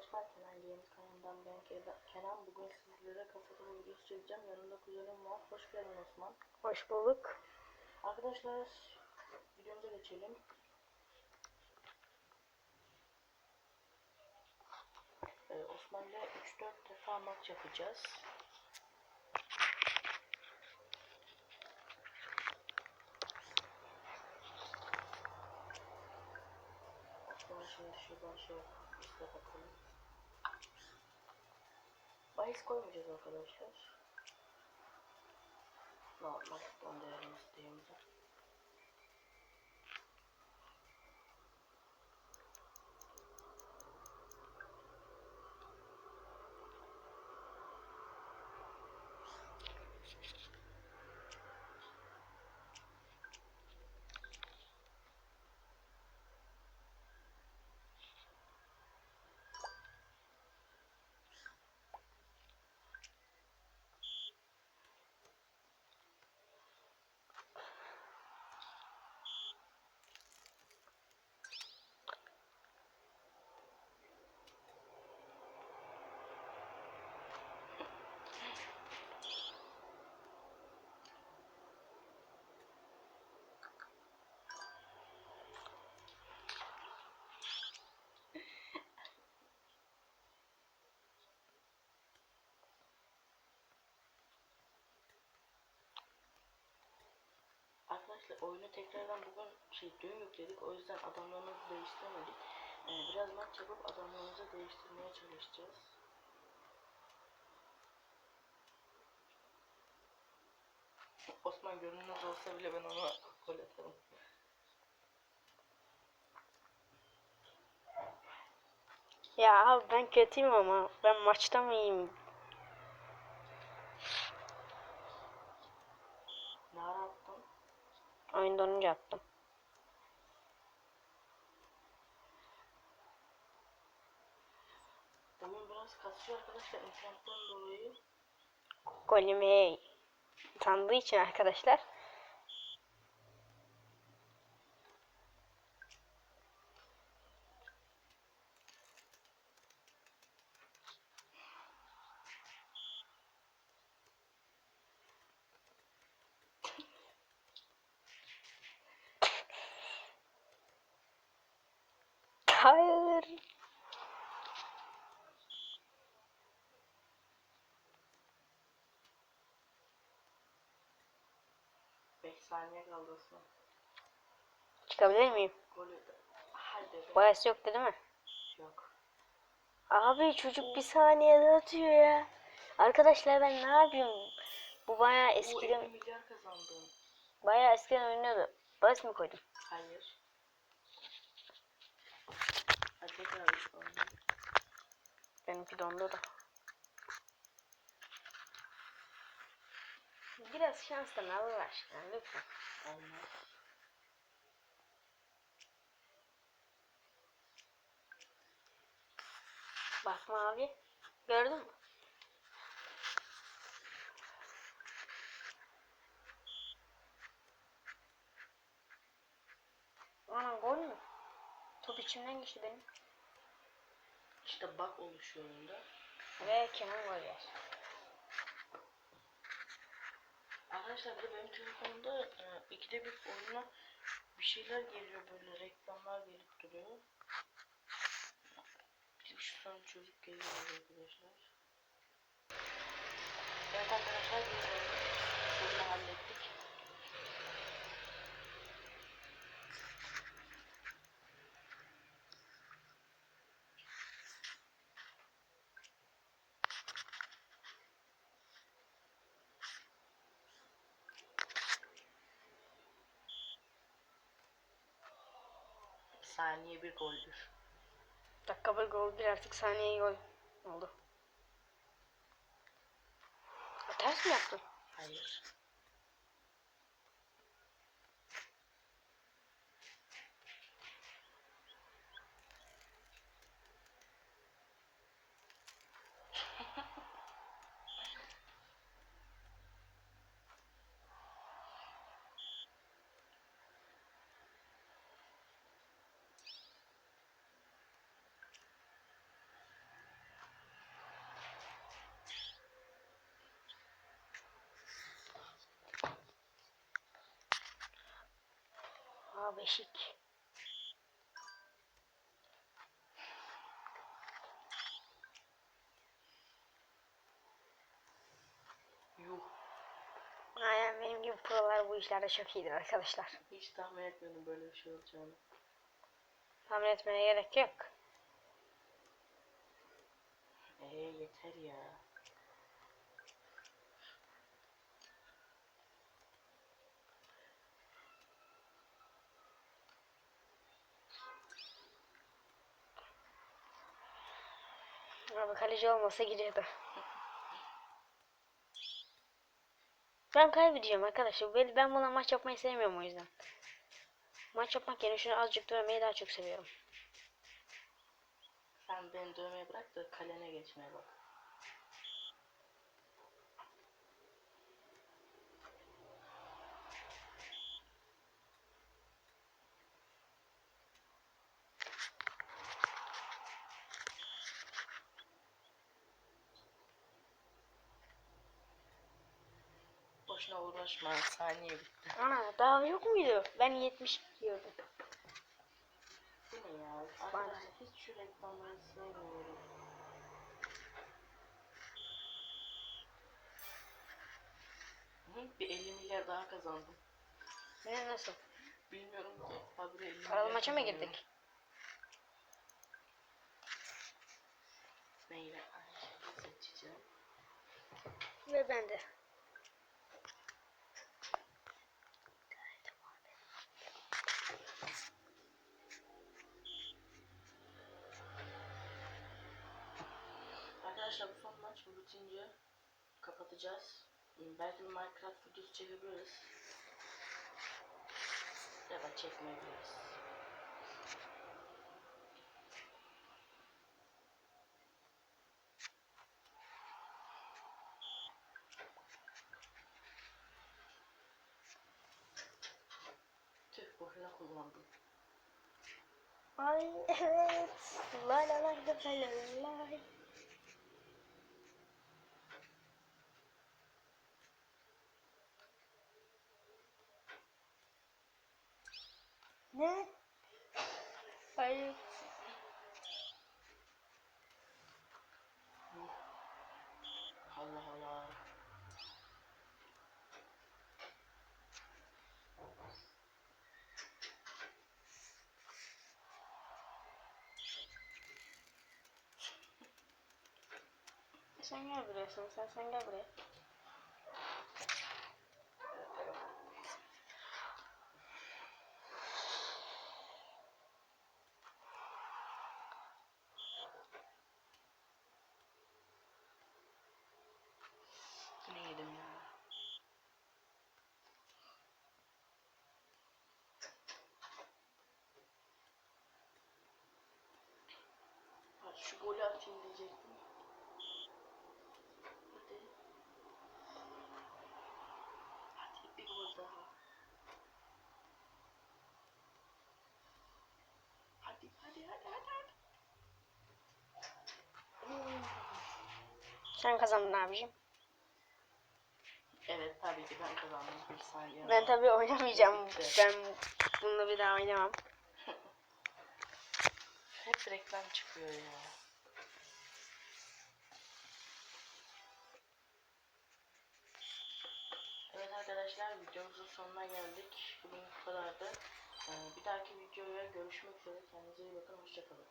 arkadaşlar Kenan Games kanalından ben Ke- Kenan bugün sizlere kafa videosu çekeceğim. Yanımda kuzenim var. Hoş geldin Osman. Hoş bulduk. arkadaşlar videomuza geçelim. Ee, Osman'la 3-4 defa maç yapacağız. Osman şimdi şuradan şey işte bakalım Mas quando Jesus falou, não, nós respondemos. Arkadaşlar oyunu tekrardan bugün şey dün yükledik o yüzden adamlarımızı değiştiremedik. Ee, biraz maç yapıp adamlarımızı değiştirmeye çalışacağız. Osman gönlünüz olsa bile ben ona gol atarım. Ya abi ben kötüyüm ama ben maçta mı Oyunda olunca attım. Oyun biraz kasıyor arkadaşlar internetten dolayı. Golümü sandığı için arkadaşlar. Hayır. 5 saniye kaldı Osman. Çıkabilir miyim? Golü de. Hadi be. Bayası yok değil mi? Yok. Abi çocuk bir saniyede atıyor ya. Arkadaşlar ben ne yapayım? Bu bayağı Bu 50 eskiden milyar kazandım. bayağı eskiden oynuyordu. Bas mı koydum? Hayır. Hadi tekrar. Benimki dondu da. Biraz şanstan Allah aşkına lütfen. Olmaz. Bakma abi. Gördün mü? Anam gol mü? Top içimden geçti benim. İşte bug oluşuyor oyunda. Ve Kenan gol yer. Arkadaşlar bir de benim telefonumda e, ikide bir oyuna bir şeyler geliyor böyle reklamlar gelip duruyor. Bir şu son çocuk geliyor arkadaşlar. Evet arkadaşlar bir sorunu hallettik. Saniye bir goldür. Dakika bir gol bir artık saniye gol oldu. Ters mi yaptın? Hayır. Aa beşik. Yuh. Aynen benim gibi prolar bu işlerde çok iyidir arkadaşlar. Hiç tahmin etmiyordum böyle bir şey olacağını. Tahmin etmeye gerek yok. Ee yeter ya. Abi kaleci olmasa giriyordu. Ben kaybedeceğim arkadaşlar. Ben, ben buna maç yapmayı sevmiyorum o yüzden. Maç yapmak yerine şunu azıcık dövmeyi daha çok seviyorum. Sen beni dövmeye bırak da kalene geçmeye bak. Boşuna uğraşma. Saniye bitti. Ana daha yok muydu? Ben 70 diyordum. Bu ne ya? Arkadaşlar hiç şu reklamları sevmiyorum. Hı, bir 50 milyar daha kazandım. Ne nasıl? Bilmiyorum ki. Habire 50 Paralı milyar maça mı kazanıyorum. girdik? Neyle? Ay, seçeceğim. Ve ben de. Arkadaşlar bu son maç bu bitince kapatacağız. Belki bir Minecraft videosu çekebiliriz. Ya da çekmeyebiliriz. Tüh boşuna kullandım. Ay evet. La la la la la la Ne? Hayır. Allah Allah. Sen gel buraya sen, sen, gel buraya. Ne yedim ya? Ha, şu golü atayım diyecektim. Hadi. Hadi bir gol daha. Hadi hadi hadi hadi. hadi. Sen kazandın abicim. Evet tabii ki ben kazandım bir saniye. Ben tabii oynamayacağım. Bitti. Ben bununla bir daha oynamam. Hep reklam çıkıyor ya. Evet arkadaşlar videomuzun sonuna geldik. Bugün bu kadardı. Ee, bir dahaki videoya görüşmek üzere. Kendinize iyi bakın. Hoşçakalın.